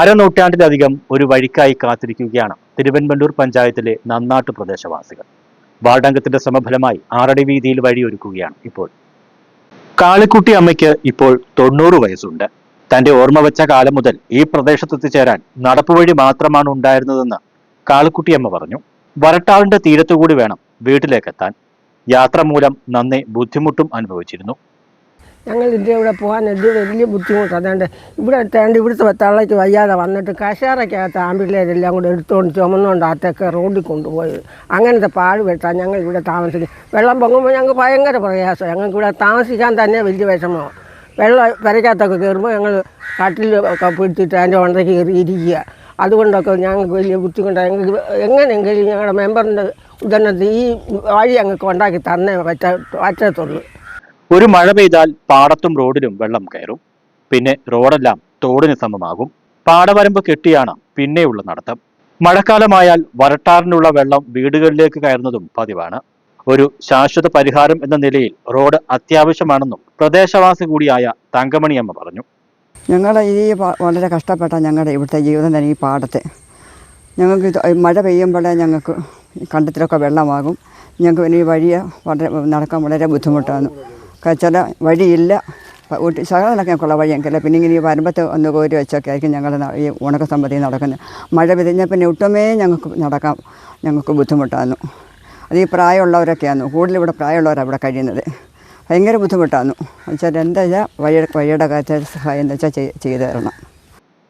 അരനൂറ്റാണ്ടിലധികം ഒരു വഴിക്കായി കാത്തിരിക്കുകയാണ് തിരുവൻപണ്ടൂർ പഞ്ചായത്തിലെ നന്നാട്ട് പ്രദേശവാസികൾ. വാർഡംഗത്തിന്റെ സമഫലമായി ആറടി വീതിയിൽ വഴിയൊരുക്കുകയാണ് ഇപ്പോൾ. കാളിക്കുട്ടി അമ്മയ്ക്ക് ഇപ്പോൾ തൊണ്ണൂറ് വയസ്സുണ്ട്. തന്റെ ഓർമ്മ വെച്ച കാലം മുതൽ ഈ പ്രദേശത്തെത്തിച്ചേരാൻ നടപ്പുവഴി മാത്രമാണ് ഉണ്ടായിരുന്നതെന്ന് കാളിക്കുട്ടിയമ്മ പറഞ്ഞു. വരട്ടാളിന്റെ തീരത്തുകൂടി വേണം വീട്ടിലേക്കെത്താൻ. യാത്ര മൂലം നന്നെ ബുദ്ധിമുട്ടും അനുഭവിച്ചിരുന്നു. ഞങ്ങൾ ഇതിന്റെ ഇവിടെ പോകാൻ ഇത് വലിയ ബുദ്ധിമുട്ട്. അതുകൊണ്ട് ഇവിടെ എത്താണ്ട് ഇവിടുത്തെ തള്ളയ്ക്ക് വയ്യാതെ വന്നിട്ട് കശാറയ്ക്കകത്ത് ആമ്പിള്ളേരെല്ലാം കൂടെ എടുത്തുകൊണ്ട് ചുമന്നുകൊണ്ട് അത്തൊക്കെ റോഡിൽ കൊണ്ടുപോയത് അങ്ങനത്തെ പാട് വെട്ടാൻ ഞങ്ങൾ ഇവിടെ താമസിക്കും. വെള്ളം പൊങ്ങുമ്പോൾ ഞങ്ങൾക്ക് ഭയങ്കര പ്രയാസം. ഞങ്ങൾക്ക് ഇവിടെ താമസിക്കാൻ തന്നെ വലിയ വിഷമമാണ് വെള്ളം പെരക്കകത്തൊക്കെ കയറുമ്പോൾ ഞങ്ങൾ കട്ടിൽ പിടിച്ചിട്ട് അതിന്റെ ഉണ്ടയ്ക്ക് കയറി ഇരിക്കുക. അതുകൊണ്ടൊക്കെ ഞങ്ങൾക്ക് വലിയ ബുദ്ധിമുട്ടാണ് ഞങ്ങൾക്ക് എങ്ങനെയെങ്കിലും ഞങ്ങളുടെ മെമ്പറിന്റെ ഉദാഹരണത്തിൽ ഈ വഴി ഞങ്ങൾക്ക് ഉണ്ടാക്കി തന്നേ പറ്റ പറ്റത്തുള്ളൂ. ഒരു മഴ പെയ്താൽ പാടത്തും റോഡിലും വെള്ളം കയറും. പിന്നെ റോഡെല്ലാം തോടിന് സമമാകും. പാടവരമ്പ് കെട്ടിയാണ് പിന്നെയുള്ള നടത്തം. മഴക്കാലമായാൽ വരട്ടാറിനുള്ള വെള്ളം വീടുകളിലേക്ക് കയറുന്നതും പതിവാണ്. ഒരു ശാശ്വത പരിഹാരം എന്ന നിലയിൽ റോഡ് അത്യാവശ്യമാണെന്നും പ്രദേശവാസി കൂടിയായ തങ്കമണിയമ്മ പറഞ്ഞു. ഞങ്ങൾ ഈ വളരെ കഷ്ടപ്പെട്ട ഞങ്ങളുടെ ഇവിടുത്തെ ജീവിതം തന്നെ ഈ പാടത്തെ. ഞങ്ങൾക്ക് മഴ പെയ്യുമ്പോഴേ ഞങ്ങൾക്ക് കണ്ടത്തിലൊക്കെ വെള്ളമാകും. ഞങ്ങൾക്ക് ഈ വഴിയെ വളരെ നടക്കാൻ വളരെ ബുദ്ധിമുട്ടാണ്. ചില വഴിയില്ല. ഊട്ടി ശകലമൊക്കെ ഞങ്ങൾക്കുള്ള വഴിയെങ്കില്ല പിന്നെ ഇങ്ങനെ ഈ വരമ്പത്ത് ഒന്ന് കോരി വെച്ചൊക്കെ ആയിരിക്കും ഞങ്ങൾ ഈ ഉണക്ക സമ്പതി നടക്കുന്നത് മഴ പെയ്ഞ്ഞാൽ പിന്നെ ഒട്ടുമേ ഞങ്ങൾക്ക് നടക്കാം ഞങ്ങൾക്ക് ബുദ്ധിമുട്ടാന്നു. അത് ഈ പ്രായമുള്ളവരൊക്കെയാണ് കൂടുതൽ ഇവിടെ പ്രായമുള്ളവരാണ് ഇവിടെ കഴിയുന്നത്. ഭയങ്കര ബുദ്ധിമുട്ടാന്നു. വെച്ചാൽ എന്താ വെച്ചാൽ വഴിയുടെ വഴിയുടെ കാര്യത്തിൽ സഹായം എന്താ വെച്ചാൽ ചെയ്തു തരണം.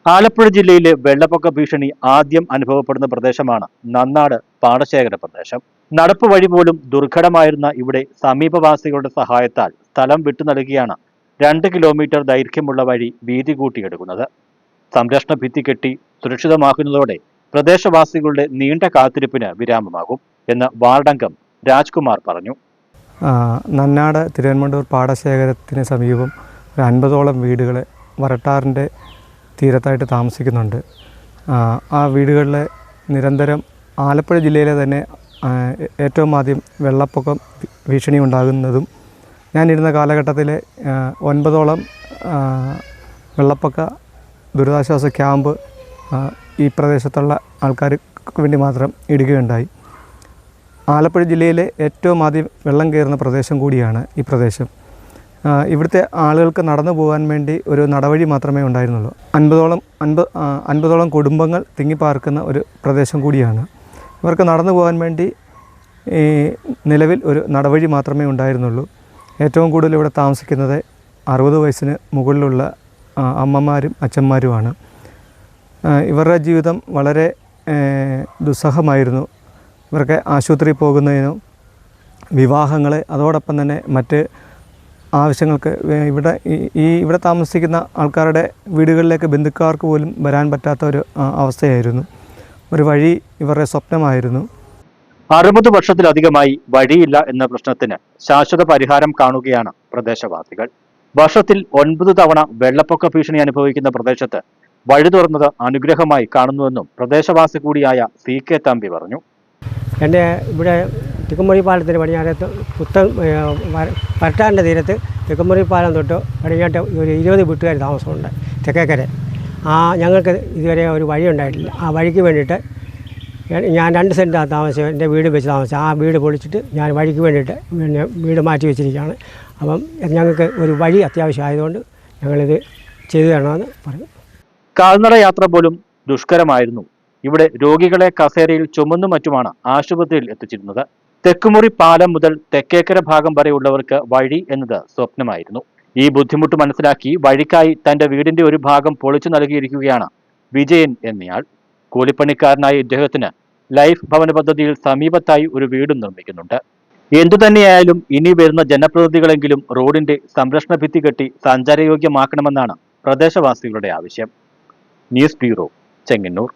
ആലപ്പുഴ ജില്ലയിലെ വെള്ളപ്പൊക്ക ഭീഷണി ആദ്യം അനുഭവപ്പെടുന്ന പ്രദേശമാണ് നന്നാട് പാടശേഖര പ്രദേശം. നടപ്പ് വഴി പോലും ദുർഘടമായിരുന്ന ഇവിടെ സമീപവാസികളുടെ സഹായത്താൽ സ്ഥലം വിട്ടു നൽകിയാണ് രണ്ട് കിലോമീറ്റർ ദൈർഘ്യമുള്ള വഴി വീതി കൂട്ടിയെടുക്കുന്നത്. സംരക്ഷണ ഭിത്തി കെട്ടി സുരക്ഷിതമാക്കുന്നതോടെ പ്രദേശവാസികളുടെ നീണ്ട കാത്തിരിപ്പിന് വിരാമമാകും എന്ന് വാർഡംഗം രാജ്കുമാർ പറഞ്ഞു. നന്നാട് തിരുവനന്തപുരം പാടശേഖരത്തിന് സമീപം ഒരു അൻപതോളം വീടുകൾ വരട്ടാറിന്റെ തീരത്തായിട്ട് താമസിക്കുന്നുണ്ട്. ആ, വീടുകളിലെ നിരന്തരം ആലപ്പുഴ ജില്ലയിലെ തന്നെ ഏറ്റവും ആദ്യം വെള്ളപ്പൊക്കം ഭീഷണി ഉണ്ടാകുന്നതും ഞാനിരുന്ന കാലഘട്ടത്തിൽ ഒൻപതോളം വെള്ളപ്പൊക്ക ദുരിതാശ്വാസ ക്യാമ്പ് ഈ പ്രദേശത്തുള്ള ആൾക്കാർക്ക് വേണ്ടി മാത്രം ഇടുകയുണ്ടായി. ആലപ്പുഴ ജില്ലയിലെ ഏറ്റവും ആദ്യം വെള്ളം കയറുന്ന പ്രദേശം കൂടിയാണ് ഈ പ്രദേശം. ഇവിടുത്തെ ആളുകൾക്ക് നടന്നു പോകാൻ വേണ്ടി ഒരു നടവഴി മാത്രമേ ഉണ്ടായിരുന്നുള്ളൂ. അൻപതോളം അൻപത് അൻപതോളം കുടുംബങ്ങൾ തിങ്ങിപ്പാർക്കുന്ന ഒരു പ്രദേശം കൂടിയാണ്. ഇവർക്ക് നടന്നു പോകാൻ വേണ്ടി നിലവിൽ ഒരു നടവഴി മാത്രമേ ഉണ്ടായിരുന്നുള്ളൂ. ഏറ്റവും കൂടുതൽ ഇവിടെ താമസിക്കുന്നത് അറുപത് വയസ്സിന് മുകളിലുള്ള അമ്മമാരും അച്ഛന്മാരുമാണ്. ഇവരുടെ ജീവിതം വളരെ ദുസ്സഹമായിരുന്നു. ഇവർക്ക് ആശുപത്രിയിൽ പോകുന്നതിനും വിവാഹങ്ങൾ അതോടൊപ്പം തന്നെ മറ്റ് ആവശ്യങ്ങൾക്ക് ഇവിടെ ഈ ഇവിടെ താമസിക്കുന്ന ആൾക്കാരുടെ വീടുകളിലേക്ക് ബന്ധുക്കാർക്ക് പോലും വരാൻ പറ്റാത്ത ഒരു അവസ്ഥയായിരുന്നു. ഒരു വഴി ഇവരുടെ സ്വപ്നമായിരുന്നു. അറുപത് വർഷത്തിലധികമായി വഴിയില്ല എന്ന പ്രശ്നത്തിന് ശാശ്വത പരിഹാരം കാണുകയാണ് പ്രദേശവാസികൾ. വർഷത്തിൽ ഒൻപത് തവണ വെള്ളപ്പൊക്ക ഭീഷണി അനുഭവിക്കുന്ന പ്രദേശത്ത് വഴി തുറന്നത് അനുഗ്രഹമായി കാണുന്നുവെന്നും പ്രദേശവാസി കൂടിയായ സി കെ തമ്പി പറഞ്ഞു. എന്റെ ഇവിടെ തിക്കുമുറി പാലത്തിന് പടിഞ്ഞാറത്ത് പുത്തൻ പരട്ടാറിന്റെ തീരത്ത് തിക്കുമുറി പാലം തൊട്ട് പടിഞ്ഞാട്ട് ഒരു ഇരുപത് വീട്ടുകാർ താമസമുണ്ട് തെക്കേക്കര. ആ ഞങ്ങൾക്ക് ഇതുവരെ ഒരു വഴി ഉണ്ടായിട്ടില്ല ആ വഴിക്ക് വേണ്ടിയിട്ട് ഞാൻ- രണ്ട് സെന്റാണ് താമസിച്ചത്. എന്റെ വീട് വെച്ച് താമസിച്ചത്. ആ വീട് പൊളിച്ചിട്ട് ഞാൻ വഴിക്ക് വേണ്ടിയിട്ട് പിന്നെ വീട് മാറ്റി വെച്ചിരിക്കുകയാണ്. അപ്പം ഞങ്ങൾക്ക് ഒരു വഴി അത്യാവശ്യമായതുകൊണ്ട് ഞങ്ങളിത് ചെയ്തു തരണമെന്ന് പറഞ്ഞു. കാൽനട യാത്ര പോലും ദുഷ്കരമായിരുന്നു. ഇവിടെ രോഗികളെ കസേരയിൽ ചുമന്നും മറ്റുമാണ് ആശുപത്രിയിൽ എത്തിച്ചിരുന്നത്. തെക്കുമുറി പാലം മുതൽ തെക്കേക്കര ഭാഗം വരെയുള്ളവർക്ക് വഴി എന്നത് സ്വപ്നമായിരുന്നു. ഈ ബുദ്ധിമുട്ട് മനസ്സിലാക്കി വഴിക്കായി തന്റെ വീടിന്റെ ഒരു ഭാഗം പൊളിച്ചു നൽകിയിരിക്കുകയാണ് വിജയൻ എന്നയാൾ. കൂലിപ്പണിക്കാരനായ ഇദ്ദേഹത്തിന് ലൈഫ് ഭവന പദ്ധതിയിൽ സമീപത്തായി ഒരു വീടും നിർമ്മിക്കുന്നുണ്ട്. എന്തുതന്നെയായാലും ഇനി വരുന്ന ജനപ്രതിനിധികളെങ്കിലും റോഡിന്റെ സംരക്ഷണ ഭിത്തി കെട്ടി സഞ്ചാരയോഗ്യമാക്കണമെന്നാണ് പ്രദേശവാസികളുടെ ആവശ്യം. News bureau Chengannur.